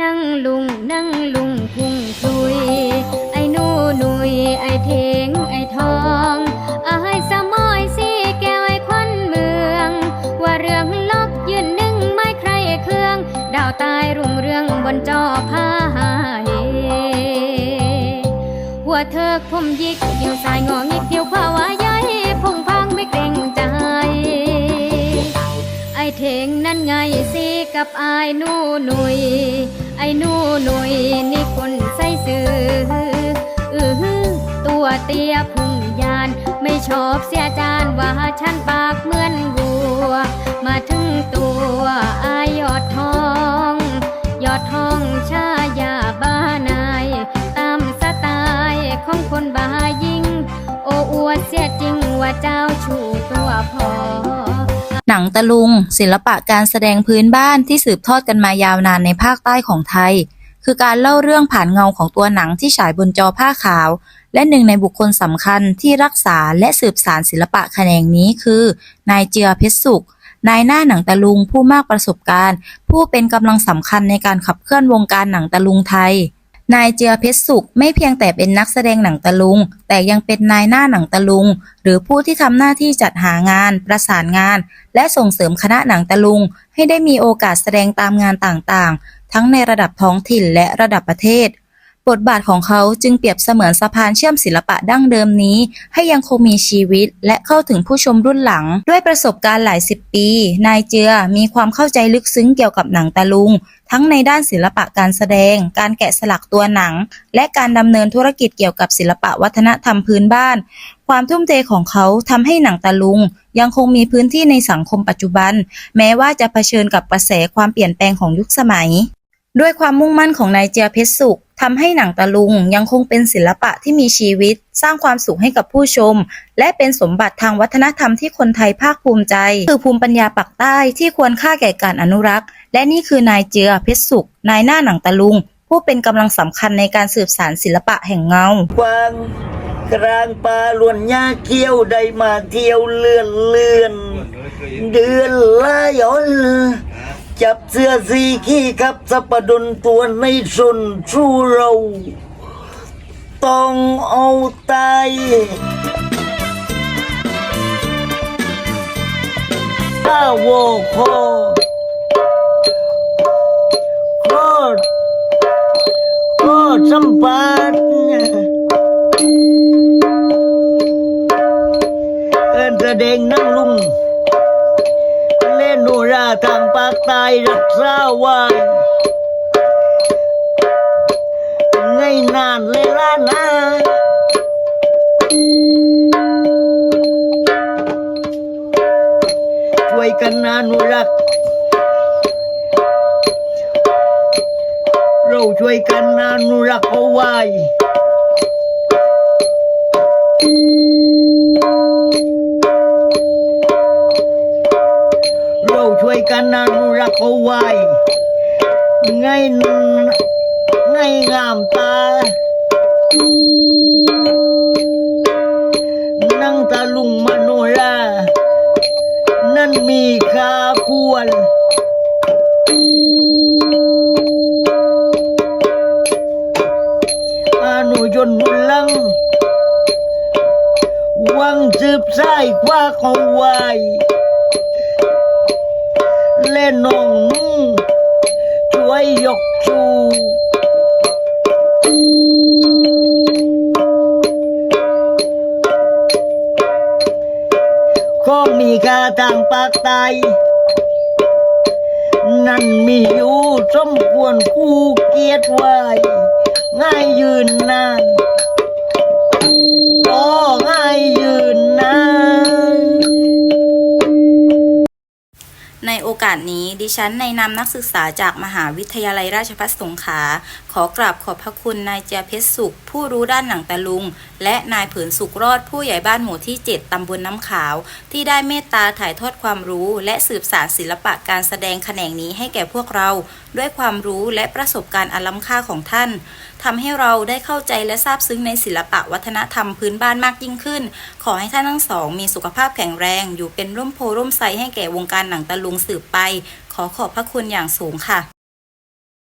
นั่งลุงนั่งลุงพุงพลุย ไอ้หนูหนุย ไอ้เทงไอ้ทองไอ้สมอยสีแก้วไอ้ควันเมือง ว่าเรื่องลบยืนหนึ่งไม่ใครเครื่อง ดาวตายรุ่งเรืองบนจอผ้าเหหัวเธอคมยิกเดียวสายงองิกเดียวขวาว่าใหญ่พุงพังไม่เกรงใจไอเทงนั่นไงสิกับไอายหนูหนุย อหนูหนุยนี่คนใส่ซื้ออืออตัวเตี้ยพุงยาน ไม่ชอบเสียจานว่าฉันปากเหมือนวัว มาถึงตัวอายยอดทอง ยอดทองชายาบ้านาย ตามสไตล์ของคนบายิง โอ้อวดเสียจริงว่าเจ้าชูตัวพอ งตะลุง ศิลปะการแสดงพื้นบ้านที่สืบทอดกันมายาวนานในภาคใต้ของไทย คือการเล่าเรื่องผ่านเงาของตัวหนังที่ฉายบนจอผ้าขาว และหนึ่งในบุคคลสำคัญที่รักษาและสืบสารศิลปะแขนงนี้คือ นายเจือเพชรสุขนายหน้าหนังตะลุงผู้มากประสบการณ์ ผู้เป็นกำลังสำคัญในการขับเคลื่อนวงการหนังตะลุงไทย นายเจือเพชรสุขไม่เพียงแต่เป็นนักแสดงหนังตะลุง แต่ยังเป็นนายหน้าหนังตะลุง หรือผู้ที่ทำหน้าที่จัดหางาน ประสานงาน และส่งเสริมคณะหนังตะลุง ให้ได้มีโอกาสแสดงตามงานต่างๆ ทั้งในระดับท้องถิ่นและระดับประเทศ บทบาทของเขาจึงเปรียบเสมือนสะพานเชื่อมศิลปะดั้งเดิมนี้ ให้ยังคงมีชีวิตและเข้าถึงผู้ชมรุ่นหลัง ด้วยประสบการณ์หลายสิบปี นายเจือมีความเข้าใจลึกซึ้งเกี่ยวกับหนังตะลุง ทั้งในด้านศิลปะการแสดง การแกะสลักตัวหนัง และการดำเนินธุรกิจเกี่ยวกับศิลปะวัฒนธรรมพื้นบ้าน ความทุ่มเทของเขาทำให้หนังตะลุง ยังคงมีพื้นที่ในสังคมปัจจุบัน แม้ว่าจะเผชิญกับกระแสความเปลี่ยนแปลงของยุคสมัย ด้วยความมุ่งมั่นของนายเจียเพชรสุข ทำให้หนังตะลุงยังคงเป็นศิลปะที่มีชีวิต สร้างความสุขให้กับผู้ชม และเป็นสมบัติทางวัฒนธรรมที่คนไทยภาคภูมิใจ คือภูมิปัญญาปักใต้ที่ควรค่าแก่การอนุรักษ์ และนี่คือนายเจือเพชรสุข นายหน้าหนังตะลุง ผู้เป็นกำลังสำคัญในการสืบสานศิลปะแห่งเงากวางกลางป่าล้วนหญ้าเขี้ยวได้มาเที่ยวเลื่อนเลื่อนเดือนละย้อน จับเสื้อสีขี้ครับสัปดนตัวในสนชูเรา ต้องเอาตายข้าโวโคโคตรโคตรสัมปันเอินแสดงนั่งลุง ทางปากใต้รักษาไว้ไงนานเลยล่ะนะช่วยกันอนุรักษ์เราช่วยกันอนุรักษ์เอาไว้ ช่วยกันอนุรักเอาไว้ไงไงงามตา นั่งตาลุงมโนรานั่นมีค่าควรอานุยนมุลัง วังสืบสายคว้าเขาไว้ ของมีค่าทางปากใต้นั่นมีอยู่สมควรคู่เกียรติไว้ง่ายยืนนานโอ้ง่ายยืนนานในโอ กาสนี้ดิฉันในนามนักศึกษาจากมหาวิทยาลัยราชภัฏสงขลาขอกราบขอบพระคุณนายเจียเพชรสุข ผู้รู้ด้านหนังตะลุง และนายเผินสุขรอดผู้ใหญ่บ้านหมู่ที่ 7 ตำบลน้ำขาว ที่ได้เมตตาถ่ายทอดความรู้ และสืบสานศิลปะการแสดงแขนงนี้ให้แก่พวกเรา ด้วยความรู้และประสบการณ์อันล้ำค่าของท่านทำให้เราได้เข้าใจและซาบซึ้งในศิลปะวัฒนธรรมพื้นบ้านมากยิ่งขึ้น ขอให้ท่านทั้งสอง มีสุขภาพแข็งแรง อยู่เป็นร่มโพร่มไทรให้แก่วงการหนังตะลุงสืบไป ขอขอบพระคุณอย่างสูงค่ะ